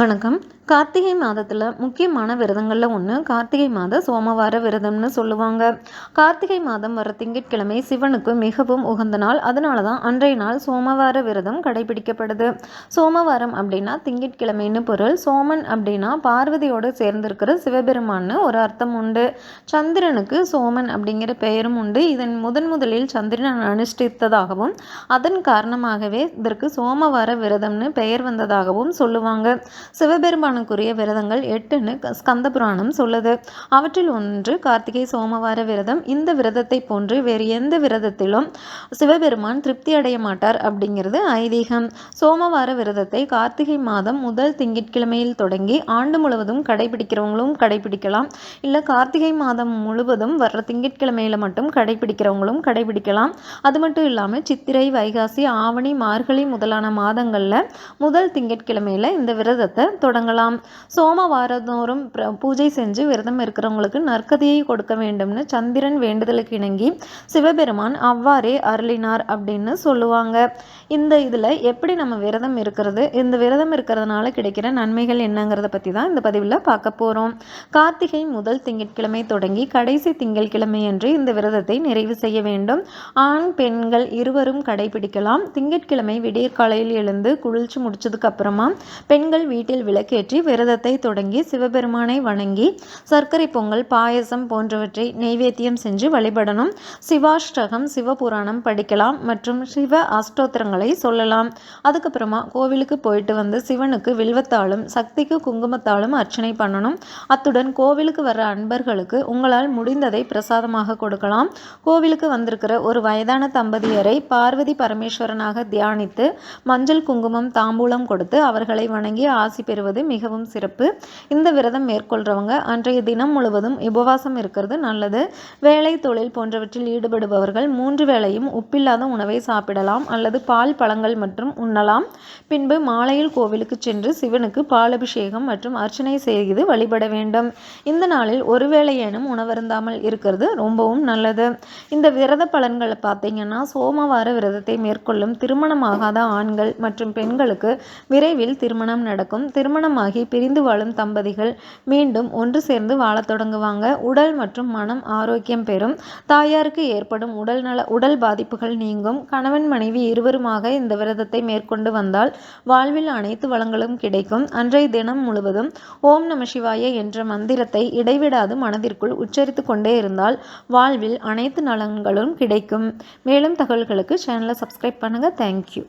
வணக்கம். கார்த்திகை மாதத்தில் முக்கியமான விரதங்களில் ஒன்று கார்த்திகை மாத சோமவார விரதம்னு சொல்லுவாங்க. கார்த்திகை மாதம் வர திங்கட்கிழமை சிவனுக்கு மிகவும் உகந்த நாள். அதனால தான் அன்றைய நாள் சோமவார விரதம் கடைபிடிக்கப்படுது. சோமவாரம் அப்படின்னா திங்கட்கிழமைன்னு பொருள். சோமன் அப்படின்னா பார்வதியோடு சேர்ந்திருக்கிற சிவபெருமான்னு ஒரு அர்த்தம் உண்டு. சந்திரனுக்கு சோமன் அப்படிங்கிற பெயரும் உண்டு. இதன் முதன் முதலில் சந்திரன் அனுஷ்டித்ததாகவும் அதன் காரணமாகவே இதற்கு சோமவார விரதம்னு பெயர் வந்ததாகவும் சொல்லுவாங்க. சிவபெருமான் சிவபெருமானுக்குரிய விரதங்கள் எட்டுன்னு ஸ்கந்த புராணம் சொல்லுது. அவற்றில் ஒன்று கார்த்திகை சோமவார விரதம். இந்த விரதத்தை போன்று வேறு எந்த விரதத்திலும் சிவபெருமான் திருப்தி அடைய மாட்டார் அப்படிங்கிறது ஐதீகம். சோமவார விரதத்தை கார்த்திகை மாதம் முதல் திங்கட்கிழமையில் தொடங்கி ஆண்டு முழுவதும் கடைபிடிக்கிறவங்களும் கடைபிடிக்கலாம். இல்லை கார்த்திகை மாதம் முழுவதும் வர்ற திங்கட்கிழமையில் மட்டும் கடைபிடிக்கிறவங்களும் கடைபிடிக்கலாம். அது மட்டும் இல்லாமல் சித்திரை வைகாசி ஆவணி மார்கழி முதலான மாதங்களில் முதல் திங்கட்கிழமையில் இந்த விரதத்தை தொடங்கலாம். தொடங்கலாம் சோமவாரதோறும் பூஜை செஞ்சு விரதம் இருக்கிறவங்களுக்கு நற்கதியை கொடுக்க வேண்டும்னு சந்திரன் வேண்டுதலுக்கு இணங்கி சிவபெருமான் அவ்வாறே அருளினார் அப்படின்னு சொல்லுவாங்க. இந்த இதில் எப்படி நம்ம விரதம் இருக்கிறது இந்த விரதம் இருக்கிறதுனால கிடைக்கிற நன்மைகள் என்னங்கிறத பற்றி தான் இந்த பதிவில் பார்க்க போகிறோம் கார்த்திகை முதல் திங்கட்கிழமை தொடங்கி கடைசி திங்கட்கிழமை என்று இந்த விரதத்தை நிறைவு செய்ய வேண்டும். ஆண் பெண்கள் இருவரும் கடைபிடிக்கலாம். திங்கட்கிழமை விடியற்காலையில் எழுந்து குளிச்சு முடிச்சதுக்கு அப்புறமா பெண்கள் வீட்டில் விளக்கேற்றி விளக்கேற்றி விரதத்தை தொடங்கி சிவபெருமானை வணங்கி சர்க்கரை பொங்கல் பாயசம் போன்றவற்றை நெய்வேத்தியம் செஞ்சு வழிபடணும். சிவாஷ்டகம் சிவபுராணம் படிக்கலாம் மற்றும் சிவ அஷ்டோத்திரங்களை சொல்லலாம். அதுக்கப்புறமா கோவிலுக்கு போயிட்டு வந்து சிவனுக்கு வில்வத்தாலும் சக்திக்கு குங்குமத்தாலும் அர்ச்சனை பண்ணணும். அத்துடன் கோவிலுக்கு வர்ற அன்பர்களுக்கு உங்களால் முடிந்ததை பிரசாதமாக கொடுக்கலாம். கோவிலுக்கு வந்திருக்கிற ஒரு வயதான தம்பதியரை பார்வதி பரமேஸ்வரனாக தியானித்து மஞ்சள் குங்குமம் தாம்பூலம் கொடுத்து அவர்களை வணங்கி ஆசி பெறுவது மிக மிகவும் சிறப்பு. இந்த விரதம் மேற்கொள்கிறவங்க அன்றைய தினம் முழுவதும் உபவாசம் இருக்கிறது நல்லது. வேலை தொழில் போன்றவற்றில் ஈடுபடுபவர்கள் மூன்று வேளையும் உப்பில்லாத உணவை சாப்பிடலாம் அல்லது பால் பழங்கள் மற்றும் உண்ணலாம். பின்பு மாலையில் கோவிலுக்கு சென்று சிவனுக்கு பாலபிஷேகம் மற்றும் அர்ச்சனை செய்து வழிபட வேண்டும். இந்த நாளில் ஒருவேளையேனும் உணவருந்தாமல் இருக்கிறது ரொம்பவும் நல்லது. இந்த விரத பலன்களை பார்த்தீங்கன்னா சோமவார விரதத்தை மேற்கொள்ளும் திருமணமாகாத ஆண்கள் மற்றும் பெண்களுக்கு விரைவில் திருமணம் நடக்கும். திருமணமாகி பிரிந்து வாழும் தம்பதிகள் மீண்டும் ஒன்று சேர்ந்து வாழத் தொடங்குவாங்க. உடல் மற்றும் மனம் ஆரோக்கியம் பெறும். தாயாருக்கு ஏற்படும் உடல் நல உடல் பாதிப்புகள் நீங்கும். கணவன் மனைவி இருவருமாக இந்த விரதத்தை மேற்கொண்டு வந்தால் வாழ்வில் அனைத்து வளங்களும் கிடைக்கும். அன்றைய தினம் முழுவதும் ஓம் நம சிவாய என்ற மந்திரத்தை இடைவிடாது மனதிற்குள் உச்சரித்து கொண்டே இருந்தால் வாழ்வில் அனைத்து நலன்களும் கிடைக்கும். மேலும் தகவல்களுக்கு சேனலை சப்ஸ்கிரைப் பண்ணுங்கள் தேங்க்யூ